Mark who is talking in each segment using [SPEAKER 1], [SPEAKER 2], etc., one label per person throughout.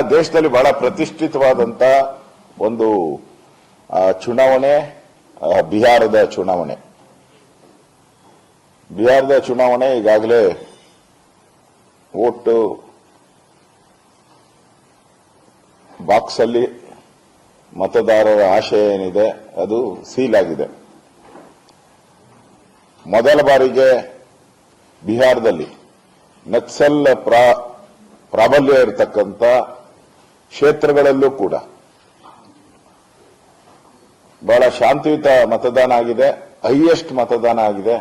[SPEAKER 1] ದೇಶದಲ್ಲಿ ಬಹಳ ಪ್ರತಿಷ್ಠಿತವಾದಂತ ಒಂದು ಚುನಾವಣೆ ಬಿಹಾರದ ಚುನಾವಣೆ. ಬಿಹಾರದ ಚುನಾವಣೆ ಈಗಾಗಲೇ ಓಟು ಬಾಕ್ಸ್ ಅಲ್ಲಿ ಮತದಾರರ ಆಶಯ ಏನಿದೆ, ಅದು ಸೀಲ್ ಆಗಿದೆ. ಮೊದಲ ಬಾರಿಗೆ ಬಿಹಾರದಲ್ಲಿ ನಕ್ಸಲ್ ಪ್ರಾ- ಪ್ರಾಬಲ್ಯ ಇರತಕ್ಕಂಥ ಕ್ಷೇತ್ರಗಳಲ್ಲೂ ಕೂಡ. ಬಹಳ ಶಾಂತಿಯುತ ಮತದಾನ ಆಗಿದೆ, ಹೈಯೆಸ್ಟ್ ಮತದಾನ ಆಗಿದೆ.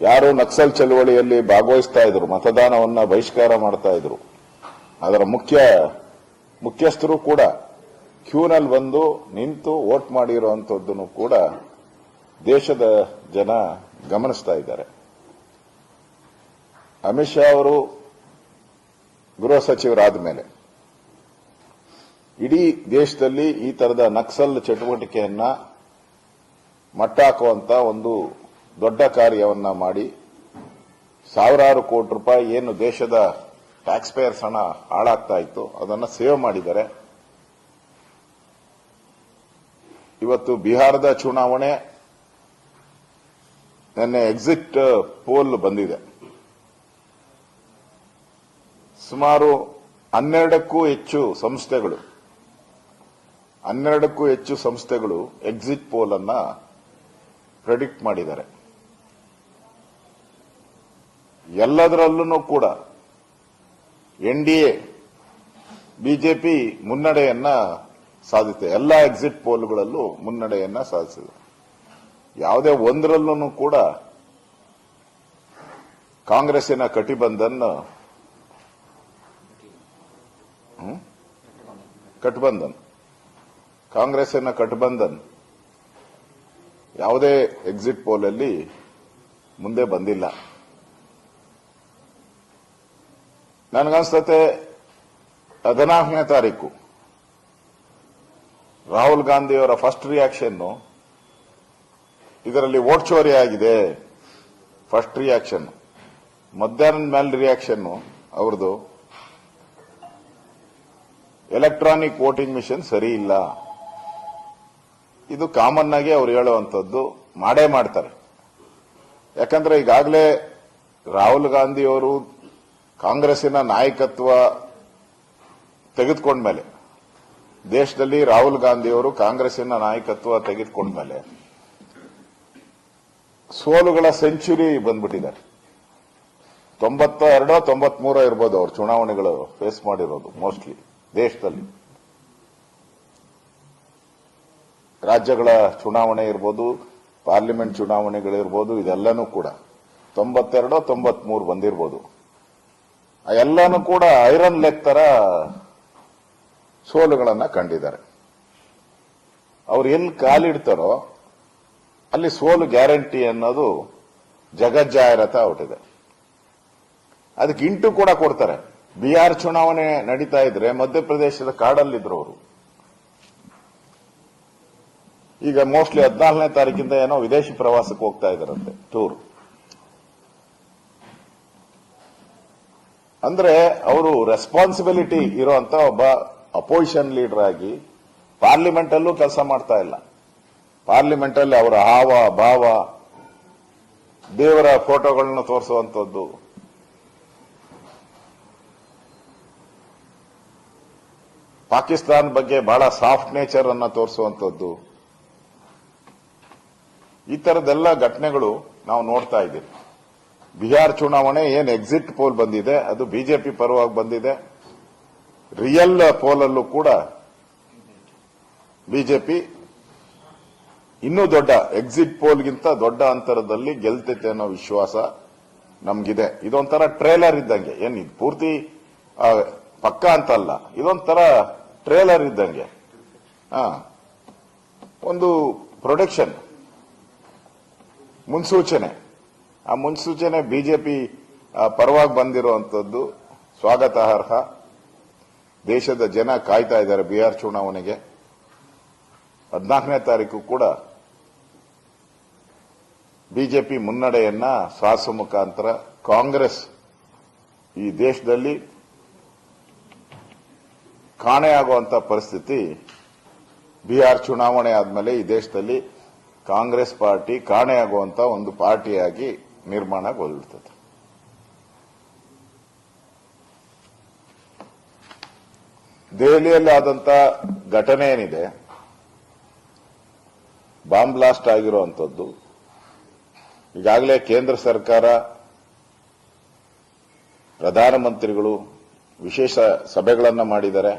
[SPEAKER 1] ಯಾರು ನಕ್ಸಲ್ ಚಳವಳಿಯಲ್ಲಿ ಭಾಗವಹಿಸ್ತಾ ಇದ್ರು, ಮತದಾನವನ್ನ ಬಹಿಷ್ಕಾರ ಮಾಡ್ತಾ ಇದ್ರು. ಅದರ ಮುಖ್ಯ, ಮುಖ್ಯಸ್ಥರು ಕೂಡ ಕ್ಯೂನಲ್ಲಿ ಬಂದು ನಿಂತು ವೋಟ್ ಮಾಡಿರುವಂತದ್ದನ್ನು ಕೂಡ ದೇಶದ ಜನ ಗಮನಿಸ್ತಾ ಇದ್ದಾರೆ. ಅಮಿತ್ ಶಾ ಅವರು ಗೃಹ ಸಚಿವರಾದ ಮೇಲೆ ಇಡೀ ದೇಶದಲ್ಲಿ ಈ ತರದ ನಕ್ಸಲ್ ಚಟುವಟಿಕೆಯನ್ನ ಮಟ್ಟ ಹಾಕುವಂತ ಒಂದು ದೊಡ್ಡ ಕಾರ್ಯವನ್ನ ಮಾಡಿ ಸಾವಿರಾರು ಕೋಟಿ ರೂಪಾಯಿ ಏನು ದೇಶದ ಟ್ಯಾಕ್ಸ್ ಪೇಯರ್ಸ್ ಹಣ ಹಾಳಾಗ್ತಾ ಇತ್ತು, ಅದನ್ನ ಸೇವ್ ಮಾಡಿದ್ದಾರೆ. ಇವತ್ತು ಬಿಹಾರದ ಚುನಾವಣೆ ನಿನ್ನೆ ಎಕ್ಸಿಟ್ ಪೋಲ್ ಬಂದಿದೆ. ಸುಮಾರು ಹನ್ನೆರಡಕ್ಕೂ ಹೆಚ್ಚು ಸಂಸ್ಥೆಗಳು ಹನ್ನೆರಡಕ್ಕೂ ಹೆಚ್ಚು ಸಂಸ್ಥೆಗಳು ಎಕ್ಸಿಟ್ ಪೋಲ್ ಅನ್ನ ಪ್ರೆಡಿಕ್ಟ್ ಮಾಡಿದ್ದಾರೆ. ಎಲ್ಲದರಲ್ಲೂ ಕೂಡ ಎನ್ ಡಿ ಎ ಬಿಜೆಪಿ ಮುನ್ನಡೆಯನ್ನ ಸಾಧಿಸಿದೆ. ಎಲ್ಲ ಎಕ್ಸಿಟ್ ಪೋಲ್ಗಳಲ್ಲೂ ಮುನ್ನಡೆಯನ್ನ ಸಾಧಿಸಿದೆ. ಯಾವುದೇ ಒಂದರಲ್ಲೂ ಕೂಡ ಕಾಂಗ್ರೆಸ್ಸಿನ ಕಟಿಬಂಧನ್? ಕಟ್ಬಂಧನ್. ಕಾಂಗ್ರೆಸ್ಸಿನ ಕಟ್ಬಂಧನ್ ಯಾವುದೇ ಎಕ್ಸಿಟ್ ಅಲ್ಲಿ ಮುಂದೆ ಬಂದಿಲ್ಲ. ನನಗನ್ಸ್ತತೆ ಹದಿನಾಲ್ಕನೇ ತಾರೀಕು. ರಾಹುಲ್ ಗಾಂಧಿಯವರ ಫಸ್ಟ್ ರಿಯಾಕ್ಷನ್ ಇದರಲ್ಲಿ ವೋಟ್ ಚೋರಿ ಆಗಿದೆ. ಫಸ್ಟ್ ರಿಯಾಕ್ಷನ್ ಮಧ್ಯಾಹ್ನದ ಮೇಲೆ ರಿಯಾಕ್ಷನ್ ಅವ್ರದ್ದು. ಎಲೆಕ್ಟ್ರಾನಿಕ್ ವೋಟಿಂಗ್ ಮಿಷನ್ ಸರಿ ಇಲ್ಲ. ಇದು ಕಾಮನ್ ಆಗಿ ಅವ್ರು ಹೇಳುವಂಥದ್ದು, ಮಾಡೇ ಮಾಡ್ತಾರೆ. ಯಾಕಂದ್ರೆ ಈಗಾಗಲೇ ರಾಹುಲ್ ಗಾಂಧಿ ಅವರು ಕಾಂಗ್ರೆಸ್ಸಿನ ನಾಯಕತ್ವ ತೆಗೆದುಕೊಂಡ್ಮೇಲೆ, ದೇಶದಲ್ಲಿ ರಾಹುಲ್ ಗಾಂಧಿ ಅವರು ಕಾಂಗ್ರೆಸ್ಸಿನ ನಾಯಕತ್ವ ತೆಗೆದುಕೊಂಡ್ಮೇಲೆ, ಸೋಲುಗಳ ಸೆಂಚುರಿ ಬಂದ್ಬಿಟ್ಟಿದ್ದಾರೆ. ತೊಂಬತ್ತ ಎರಡೋ ತೊಂಬತ್ಮೂರೋ ಇರ್ಬೋದು ಅವ್ರು ಚುನಾವಣೆಗಳು ಫೇಸ್ ಮಾಡಿರೋದು ಮೋಸ್ಟ್ಲಿ ದೇಶದಲ್ಲಿ. ರಾಜ್ಯಗಳ ಚುನಾವಣೆ ಇರ್ಬೋದು, ಪಾರ್ಲಿಮೆಂಟ್ ಚುನಾವಣೆಗಳಿರ್ಬೋದು, ಇದೆಲ್ಲನೂ ಕೂಡ. ತೊಂಬತ್ತೆರಡು ತೊಂಬತ್ಮೂರು ಬಂದಿರ್ಬೋದು. ಎಲ್ಲನೂ ಕೂಡ ಐರನ್ ಲೆಗ್ ತರ ಸೋಲುಗಳನ್ನ ಕಂಡಿದ್ದಾರೆ. ಅವ್ರು ಎಲ್ಲಿ ಕಾಲಿಡ್ತಾರೋ ಅಲ್ಲಿ ಸೋಲು ಗ್ಯಾರಂಟಿ ಅನ್ನೋದು ಜಗಜ್ಜಾಹಿರತ ಹೊಟ್ಟಿದೆ ಅದಕ್ಕೆ ಇಂಟು ಕೂಡ ಕೊಡ್ತಾರೆ. ಬಿಹಾರ್ ಚುನಾವಣೆ ನಡೀತಾ ಇದ್ರೆ ಮಧ್ಯಪ್ರದೇಶದ ಕಾಡಲ್ಲಿದ್ರು ಅವರು ಈಗ ಮೋಸ್ಟ್ಲಿ ಹದಿನಾಲ್ಕನೇ ತಾರೀಕಿಂದ ಏನೋ ವಿದೇಶಿ ಪ್ರವಾಸಕ್ಕೆ ಹೋಗ್ತಾ ಇದಾರಂತೆ ಟೂರ್ ಅಂದ್ರೆ ಅವರು ರೆಸ್ಪಾನ್ಸಿಬಿಲಿಟಿ ಇರುವಂತ ಒಬ್ಬ ಅಪೋಸಿಷನ್ ಲೀಡರ್ ಆಗಿ ಪಾರ್ಲಿಮೆಂಟ್ ಅಲ್ಲೂ ಕೆಲಸ ಮಾಡ್ತಾ ಇಲ್ಲ. ಪಾರ್ಲಿಮೆಂಟ್ ಅಲ್ಲಿ ಅವರ ಹಾವ, ಭಾವ, ದೇವರ ಫೋಟೋಗಳನ್ನು ತೋರಿಸುವಂತದ್ದು ಪಾಕಿಸ್ತಾನ ಬಗ್ಗೆ ಬಹಳ ಸಾಫ್ಟ್ ನೇಚರ್ ಅನ್ನ ತೋರಿಸುವಂತದ್ದು ಈ ತರದೆಲ್ಲ ಘಟನೆಗಳು ನಾವು ನೋಡ್ತಾ ಇದ್ದೀವಿ. ಬಿಹಾರ್ ಚುನಾವಣೆ ಏನ್ ಎಕ್ಸಿಟ್ ಪೋಲ್ ಬಂದಿದೆ, ಅದು ಬಿಜೆಪಿ ಪರವಾಗಿ ಬಂದಿದೆ. ರಿಯಲ್ ಪೋಲ್ ಅಲ್ಲೂ ಕೂಡ ಬಿಜೆಪಿ ಇನ್ನೂ ದೊಡ್ಡ ಎಕ್ಸಿಟ್ ಪೋಲ್ಗಿಂತ ದೊಡ್ಡ ಅಂತರದಲ್ಲಿ ಗೆಲ್ತೈತೆ ಅನ್ನೋ ವಿಶ್ವಾಸ ನಮ್ಗಿದೆ. ಇದೊಂಥರ ಟ್ರೇಲರ್ ಇದ್ದಂಗೆ. ಏನ್ ಇದು ಪೂರ್ತಿ ಪಕ್ಕ ಅಂತ ಅಲ್ಲ ಇದೊಂಥರ ಟ್ರೇಲರ್ ಇದ್ದಂಗೆ. ಒಂದು ಪ್ರೊಡಕ್ಷನ್ ಮುನ್ಸೂಚನೆ. ಆ ಮುನ್ಸೂಚನೆ ಬಿಜೆಪಿ ಪರವಾಗಿ ಬಂದಿರುವಂತದ್ದು ಸ್ವಾಗತಾರ್ಹ ದೇಶದ ಜನ ಕಾಯ್ತಾ ಇದ್ದಾರೆ ಬಿಹಾರ್ ಚುನಾವಣೆಗೆ. ಹದಿನಾಲ್ಕನೇ ತಾರೀಕು ಕೂಡ ಬಿಜೆಪಿ ಮುನ್ನಡೆಯನ್ನ ಸಾಧಿಸುವ ಮುಖಾಂತರ ಕಾಂಗ್ರೆಸ್ ಈ ದೇಶದಲ್ಲಿ ಕಾಣೆಯಾಗುವಂತ ಪರಿಸ್ಥಿತಿ ಬಿಹಾರ್ ಚುನಾವಣೆ ಆದಮೇಲೆ ಈ ದೇಶದಲ್ಲಿ ಕಾಂಗ್ರೆಸ್ ಪಾರ್ಟಿ ಕಾಣೆಯಾಗುವಂತಹ ಒಂದು ಪಾರ್ಟಿಯಾಗಿ ನಿರ್ಮಾಣಗೊಳ್ಳುತ್ತದೆ ದೆಹಲಿಯಲ್ಲಿ ಆದಂತಹ ಘಟನೆ ಏನಿದೆ? ಬಾಂಬ್ ಬ್ಲಾಸ್ಟ್ ಆಗಿರುವಂತದ್ದು. ಈಗಾಗಲೇ ಕೇಂದ್ರ ಸರ್ಕಾರ, ಪ್ರಧಾನಮಂತ್ರಿಗಳು ವಿಶೇಷ ಸಭೆಗಳನ್ನು ಮಾಡಿದ್ದಾರೆ.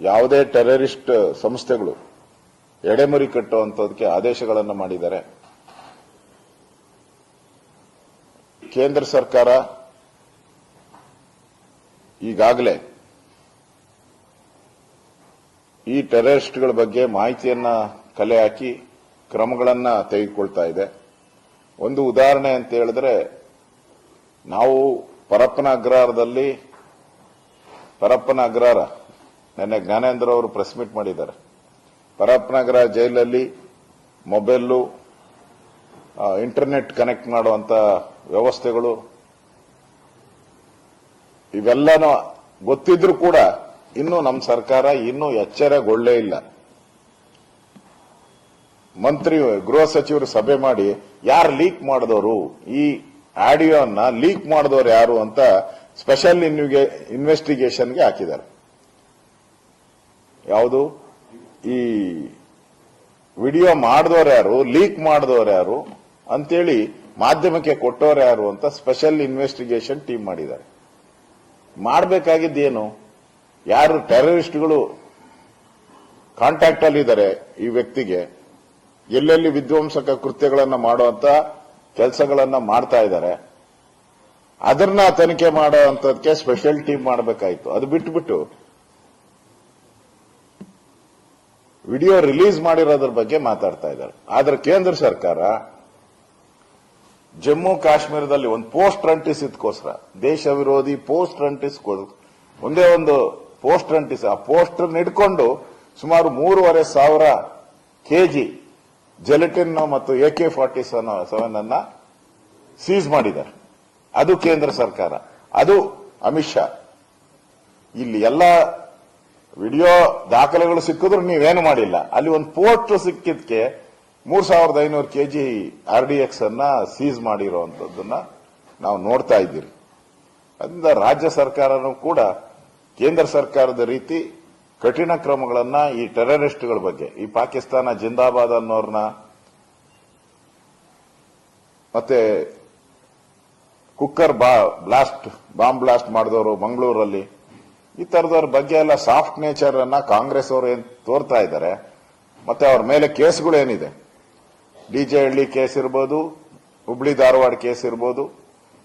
[SPEAKER 1] ಯಾವುದೇ ಟೆರರಿಸ್ಟ್ ಸಂಸ್ಥೆಗಳು ಎಡೆಮುರಿ ಕಟ್ಟುವಂತದಕ್ಕೆ ಆದೇಶಗಳನ್ನು ಮಾಡಿದ್ದಾರೆ. ಕೇಂದ್ರ ಸರ್ಕಾರ ಈಗಾಗಲೇ ಈ ಟೆರರಿಸ್ಟ್ಗಳ ಬಗ್ಗೆ ಮಾಹಿತಿಯನ್ನ ಕಲೆ ಹಾಕಿ ಕ್ರಮಗಳನ್ನ ತೆಗೆದುಕೊಳ್ತಾ ಇದೆ. ಒಂದು ಉದಾಹರಣೆ ಅಂತ ಹೇಳಿದ್ರೆ, ನಾವು ಪರಪ್ಪನ ಅಗ್ರಹಾರದಲ್ಲಿ, ಪರಪ್ಪನ ಅಗ್ರಹಾರ, ನಿನ್ನೆ ಜ್ಞಾನೇಂದ್ರ ಅವರು ಪ್ರೆಸ್ ಮೀಟ್ ಮಾಡಿದ್ದಾರೆ. ಪರಪ್ಪನ ಅಗ್ರಹಾರ ಜೈಲಲ್ಲಿ ಮೊಬೈಲು ಇಂಟರ್ನೆಟ್ ಕನೆಕ್ಟ್ ಮಾಡುವಂತ ವ್ಯವಸ್ಥೆಗಳು ಇವೆಲ್ಲನೂ ಗೊತ್ತಿದ್ರೂ ಕೂಡ ಇನ್ನೂ ನಮ್ಮ ಸರ್ಕಾರ ಇನ್ನೂ ಎಚ್ಚರಗೊಳ್ಳೇ ಇಲ್ಲ. ಮಂತ್ರಿ, ಗೃಹ ಸಚಿವರು ಸಭೆ ಮಾಡಿ ಯಾರು ಲೀಕ್ ಮಾಡಿದವರು ಈ ಆಡಿಯೋನ್ನ ಲೀಕ್ ಮಾಡಿದವರು ಯಾರು ಅಂತ ಸ್ಪೆಷಲ್ ಇನ್ವೆಸ್ಟಿಗೇಷನ್ಗೆ ಹಾಕಿದ್ದಾರೆ. ಯಾವುದು? ಈ ವಿಡಿಯೋ ಮಾಡಿದವರು ಯಾರು, ಲೀಕ್ ಮಾಡಿದವರು ಯಾರು ಅಂತೇಳಿ ಮಾಧ್ಯಮಕ್ಕೆ ಕೊಟ್ಟವರು ಯಾರು ಅಂತ ಸ್ಪೆಷಲ್ ಇನ್ವೆಸ್ಟಿಗೇಷನ್ ಟೀಮ್ ಮಾಡಿದ್ದಾರೆ. ಮಾಡಬೇಕಾಗಿದ್ದೇನು? ಯಾರು ಟೆರರಿಸ್ಟ್ಗಳು ಕಾಂಟ್ಯಾಕ್ಟ್ ಅಲ್ಲಿ ಇದ್ದಾರೆ ಈ ವ್ಯಕ್ತಿಗೆ? ಎಲ್ಲೆಲ್ಲಿ ವಿಧ್ವಂಸಕ ಕೃತ್ಯಗಳನ್ನು ಮಾಡುವಂತ ಕೆಲಸಗಳನ್ನು ಮಾಡ್ತಾ ಇದ್ದಾರೆ? ಅದನ್ನ ತನಿಖೆ ಮಾಡೋ ಅಂತದಕ್ಕೆ ಸ್ಪೆಷಲ್ ಟೀಮ್ ಮಾಡಬೇಕಾಯಿತು. ಅದು ಬಿಟ್ಬಿಟ್ಟು ವಿಡಿಯೋ ರಿಲೀಸ್ ಮಾಡಿರೋದ್ರ ಬಗ್ಗೆ ಮಾತಾಡ್ತಾ ಇದ್ದಾರೆ. ಆದ್ರೆ ಕೇಂದ್ರ ಸರ್ಕಾರ ಜಮ್ಮು ಕಾಶ್ಮೀರದಲ್ಲಿ ಒಂದು ಪೋಸ್ಟ್ ಅಂಟಿಸಿದ್ಕೋಸ್ಕರ ದೇಶ ವಿರೋಧಿ ಪೋಸ್ಟ್ ಅಂಟಿಸ್ ಒಂದೇ ಒಂದು ಪೋಸ್ಟ್ ರಂಟಿಸ್, ಆ ಪೋಸ್ಟರ್ ಹಿಡ್ಕೊಂಡು ಸುಮಾರು ಮೂರುವರೆ ಸಾವಿರ ಕೆಜಿ ಜೆಲೆಟಿನ್ ಮತ್ತು ಎ ಕೆ ಫಾರ್ಟಿ ಸೆವೆನ್ ಅನ್ನ ಸೀಸ್ ಮಾಡಿದ್ದಾರೆ. ಅದು ಕೇಂದ್ರ ಸರ್ಕಾರ. ಅದು ಅಮಿತ್ ಶಾ. ಇಲ್ಲಿ ಎಲ್ಲ ವಿಡಿಯೋ ದಾಖಲೆಗಳು ಸಿಕ್ಕಿದ್ರು ನೀವೇನು ಮಾಡಿಲ್ಲ. ಅಲ್ಲಿ ಒಂದು ಪೋಸ್ಟ್ ಸಿಕ್ಕಿದ್ಕೆ ಮೂರ್ ಸಾವಿರದ ಐನೂರು ಕೆಜಿ ಆರ್ ಡಿ ಎಕ್ಸ್ ಅನ್ನ ಸೀಸ್ ಮಾಡಿರುವಂತದ್ದನ್ನ ನಾವು ನೋಡ್ತಾ ಇದ್ದೀರಿ. ಅದರಿಂದ ರಾಜ್ಯ ಸರ್ಕಾರನೂ ಕೂಡ ಕೇಂದ್ರ ಸರ್ಕಾರದ ರೀತಿ ಕಠಿಣ ಕ್ರಮಗಳನ್ನ ಈ ಟೆರರಿಸ್ಟ್ಗಳ ಬಗ್ಗೆ, ಈ ಪಾಕಿಸ್ತಾನ ಜಿಂದಾಬಾದ್ ಅನ್ನೋರ್ನ ಮತ್ತೆ ಕುಕ್ಕರ್ ಬಾ ಬ್ಲಾಸ್ಟ್ ಬಾಂಬ್ ಬ್ಲಾಸ್ಟ್ ಮಾಡಿದವರು ಮಂಗಳೂರಲ್ಲಿ ಈ ತರದವ್ರ ಬಗ್ಗೆ ಎಲ್ಲ ಸಾಫ್ಟ್ ನೇಚರ್ ಅನ್ನ ಕಾಂಗ್ರೆಸ್ ಅವರು ಏನ್ ತೋರ್ತಾ ಇದ್ದಾರೆ, ಮತ್ತೆ ಅವ್ರ ಮೇಲೆ ಕೇಸ್ಗಳು ಏನಿದೆ? ಡಿ ಜೆ ಹಳ್ಳಿ ಕೇಸ್ ಇರ್ಬೋದು, ಹುಬ್ಳಿ ಧಾರವಾಡ ಕೇಸ್ ಇರ್ಬೋದು,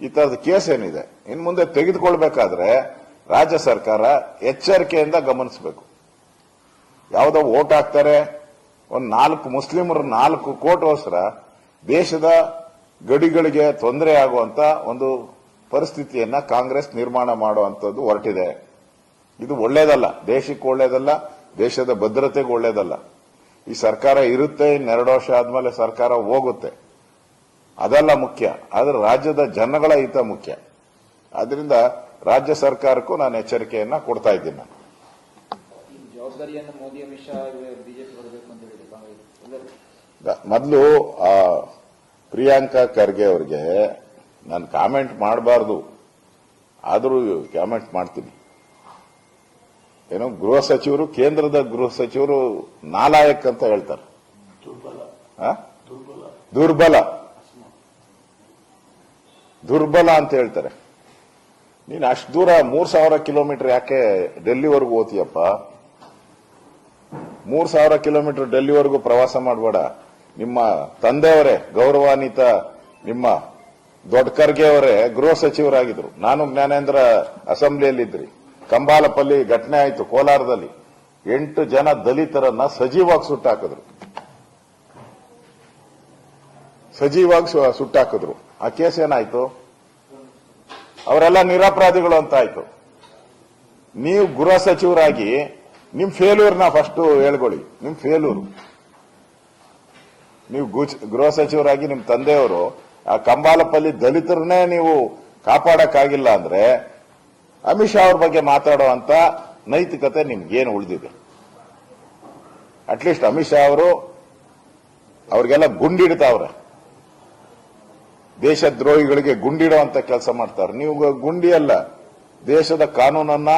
[SPEAKER 1] ಈ ತರದ ಕೇಸ್ ಏನಿದೆ? ಇನ್ ಮುಂದೆ ತೆಗೆದುಕೊಳ್ಬೇಕಾದ್ರೆ ರಾಜ್ಯ ಸರ್ಕಾರ ಎಚ್ಚರಿಕೆಯಿಂದ ಗಮನಿಸಬೇಕು. ಯಾವುದೋ ಓಟ್ ಹಾಕ್ತಾರೆ, ಒಂದ್ ನಾಲ್ಕು ಮುಸ್ಲಿಮರು ನಾಲ್ಕು ಕೋಟಿಗೋಸ್ಕರ ದೇಶದ ಗಡಿಗಳಿಗೆ ತೊಂದರೆ ಆಗುವಂತ ಒಂದು ಪರಿಸ್ಥಿತಿಯನ್ನ ಕಾಂಗ್ರೆಸ್ ನಿರ್ಮಾಣ ಮಾಡುವಂತದ್ದು ಹೊರಟಿದೆ. ಇದು ಒಳ್ಳೇದಲ್ಲ. ದೇಶಕ್ಕೆ ಒಳ್ಳೇದಲ್ಲ ದೇಶದ ಭದ್ರತೆಗೆ ಒಳ್ಳೇದಲ್ಲ. ಈ ಸರ್ಕಾರ ಇರುತ್ತೆ ಇನ್ನೆರಡು ವರ್ಷ ಆದ್ಮೇಲೆ ಸರ್ಕಾರ ಹೋಗುತ್ತೆ. ಅದೆಲ್ಲ ಮುಖ್ಯ. ಆದ್ರೆ ರಾಜ್ಯದ ಜನಗಳ ಹಿತ ಮುಖ್ಯ. ಆದ್ರಿಂದ ರಾಜ್ಯ ಸರ್ಕಾರಕ್ಕೂ ನಾನು ಎಚ್ಚರಿಕೆಯನ್ನ ಕೊಡ್ತಾ ಇದ್ದೀನಿ. ನಾನು ಮೊದಲು ಆ ಪ್ರಿಯಾಂಕಾ ಖರ್ಗೆ ಅವರಿಗೆ ನಾನು ಕಾಮೆಂಟ್ ಮಾಡಬಾರ್ದು. ಆದರೂ ಕಾಮೆಂಟ್ ಮಾಡ್ತೀನಿ. ಏನೋ ಗೃಹ ಸಚಿವರು ಕೇಂದ್ರದ ಗೃಹ ಸಚಿವರು ನಾಲಾಯಕ್ ಅಂತ ಹೇಳ್ತಾರೆ? ದುರ್ಬಲ. ದುರ್ಬಲ. ಅಂತ ಹೇಳ್ತಾರೆ. ನೀನು ಅಷ್ಟು ದೂರ ಮೂರ್ ಸಾವಿರ ಕಿಲೋಮೀಟರ್ ಯಾಕೆ ಡೆಲ್ಲಿವರೆಗೂ ಓತಿಯಪ್ಪ ಮೂರ್ ಸಾವಿರ ಕಿಲೋಮೀಟರ್ ಡೆಲ್ಲಿವರೆಗೂ ಪ್ರವಾಸ ಮಾಡಬೇಡ. ನಿಮ್ಮ ತಂದೆಯವರೇ ಗೌರವಾನ್ವಿತ ನಿಮ್ಮ ದೊಡ್ಡ ಖರ್ಗೆ ಅವರೇ ಗೃಹ ಸಚಿವರಾಗಿದ್ರು. ನಾನು ಜ್ಞಾನೇಂದ್ರ ಅಸೆಂಬ್ಲಿಯಲ್ಲಿದ್ರಿ. ಕಂಬಾಲಪಲ್ಲಿ ಘಟನೆ ಆಯಿತು ಕೋಲಾರದಲ್ಲಿ. ಎಂಟು ಜನ ದಲಿತರನ್ನ ಸಜೀವಾಗಿ ಸುಟ್ಟಾಕಿದ್ರು. ಸಜೀವಾಗಿ ಸುಟ್ಟಾಕಿದ್ರು. ಆ ಕೇಸ್ ಏನಾಯ್ತು? ಅವರೆಲ್ಲ ನಿರಪರಾಧಿಗಳು ಅಂತ ಆಯ್ತು. ನೀವು ಗೃಹ ಸಚಿವರಾಗಿ ನಿಮ್ ಫೇಲ್ಯೂರ್ನ ಫಸ್ಟ್ ಹೇಳ್ಕೊಳ್ಳಿ. ನಿಮ್ ಫೇಲ್ಯೂರ್ ನೀವು ಗೃಹ ಸಚಿವರಾಗಿ ನಿಮ್ ತಂದೆಯವರು ಆ ಕಂಬಾಲಪಲ್ಲಿ ದಲಿತರನ್ನೇ ನೀವು ಕಾಪಾಡಕ್ಕಾಗಿಲ್ಲ ಅಂದ್ರೆ ಅಮಿತ್ ಶಾ ಅವ್ರ ಬಗ್ಗೆ ಮಾತಾಡುವಂತ ನೈತಿಕತೆ ನಿಮ್ಗೇನು ಉಳಿದಿದೆ? ಅಟ್ಲೀಸ್ಟ್ ಅಮಿತ್ ಶಾ ಅವರು ಅವ್ರಿಗೆಲ್ಲ ಗುಂಡಿಡ್ತಾವ್ರೆ ದೇಶದ್ರೋಹಿಗಳಿಗೆ ಗುಂಡಿಡುವಂತ ಕೆಲಸ ಮಾಡ್ತಾರೆ. ನೀವು ಗುಂಡಿ ಅಲ್ಲ, ದೇಶದ ಕಾನೂನನ್ನ,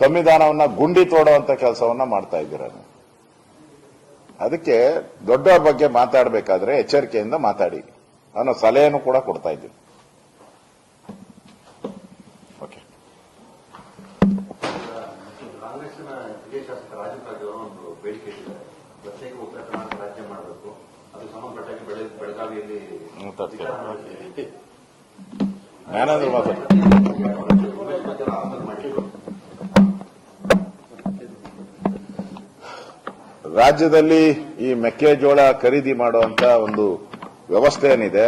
[SPEAKER 1] ಸಂವಿಧಾನವನ್ನ ಗುಂಡಿ ತೋಡುವಂತ ಕೆಲಸವನ್ನ ಮಾಡ್ತಾ ಇದ್ದೀರ ಅದಕ್ಕೆ ದೊಡ್ಡವ್ರ ಬಗ್ಗೆ ಮಾತಾಡಬೇಕಾದ್ರೆ ಎಚ್ಚರಿಕೆಯಿಂದ ಮಾತಾಡಿ. ಅನ್ನೋ ಸಲಹೆಯನ್ನು ಕೂಡ ಕೊಡ್ತಾ ಇದ್ದೀನಿ. ಮಾತಾಡ್ತೀನಿ.
[SPEAKER 2] ವಿಚಾರ ಮಾಡ್ತೀವಿ.
[SPEAKER 1] ಜ್ಞಾನೇಂದ್ರ ಮಾತಾಡಿ
[SPEAKER 2] ಉಮೇಶ್ ಮಧ್ಯಾಹ್ನ ಆಹ್ವಾನ ಮಾಡಿದ್ರು
[SPEAKER 1] ರಾಜ್ಯದಲ್ಲಿ ಈ ಮೆಕ್ಕೆಜೋಳ ಖರೀದಿ ಮಾಡುವಂತ ಒಂದು ವ್ಯವಸ್ಥೆ ಏನಿದೆ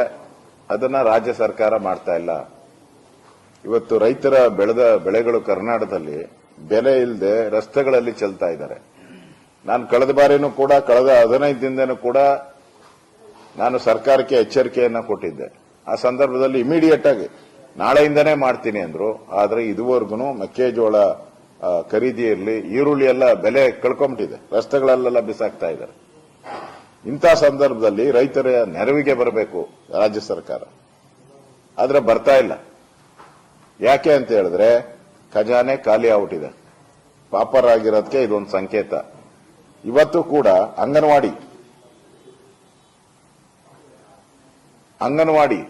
[SPEAKER 1] ಅದನ್ನ ರಾಜ್ಯ ಸರ್ಕಾರ ಮಾಡ್ತಾ ಇಲ್ಲ ಇವತ್ತು ರೈತರ ಬೆಳೆದ ಬೆಳೆಗಳು ಕರ್ನಾಟಕದಲ್ಲಿ ಬೆಲೆ ಇಲ್ಲದೆ ರಸ್ತೆಗಳಲ್ಲಿ ಚೆಲ್ತಾ ಇದ್ದಾರೆ ನಾನು ಕಳೆದ ಬಾರಿನೂ ಕೂಡ, ಕಳೆದ ಹದಿನೈದು ದಿನದೂ ಕೂಡ ನಾನು ಸರ್ಕಾರಕ್ಕೆ ಎಚ್ಚರಿಕೆಯನ್ನು ಕೊಟ್ಟಿದ್ದೆ. ಆ ಸಂದರ್ಭದಲ್ಲಿ ಇಮಿಡಿಯೇಟ್ ಆಗಿ ನಾಳೆಯಿಂದನೇ ಮಾಡ್ತೀನಿ ಅಂದ್ರು. ಆದರೆ ಇದುವರೆಗೂ ಮೆಕ್ಕೆಜೋಳ ಖರೀದಿಯಲ್ಲಿ ಈರುಳ್ಳಿ ಎಲ್ಲ ಬೆಲೆ ಕಳ್ಕೊಂಬಿಟ್ಟಿದೆ. ರಸ್ತೆಗಳಲ್ಲೆಲ್ಲ ಬಿಸಾಕ್ತಾ ಇದ್ದಾರೆ. ಇಂಥ ಸಂದರ್ಭದಲ್ಲಿ ರೈತರ ನೆರವಿಗೆ ಬರಬೇಕು ರಾಜ್ಯ ಸರ್ಕಾರ. ಆದರೆ ಬರ್ತಾ ಇಲ್ಲ. ಯಾಕೆ ಅಂತ ಹೇಳಿದ್ರೆ ಖಜಾನೆ ಖಾಲಿ ಆಗ್ಬಿಟ್ಟಿದೆ. ಪಾಪರ್ ಆಗಿರೋದಕ್ಕೆ ಇದೊಂದು ಸಂಕೇತ. ಇವತ್ತು ಕೂಡ ಅಂಗನವಾಡಿ ಅಂಗನವಾಡಿ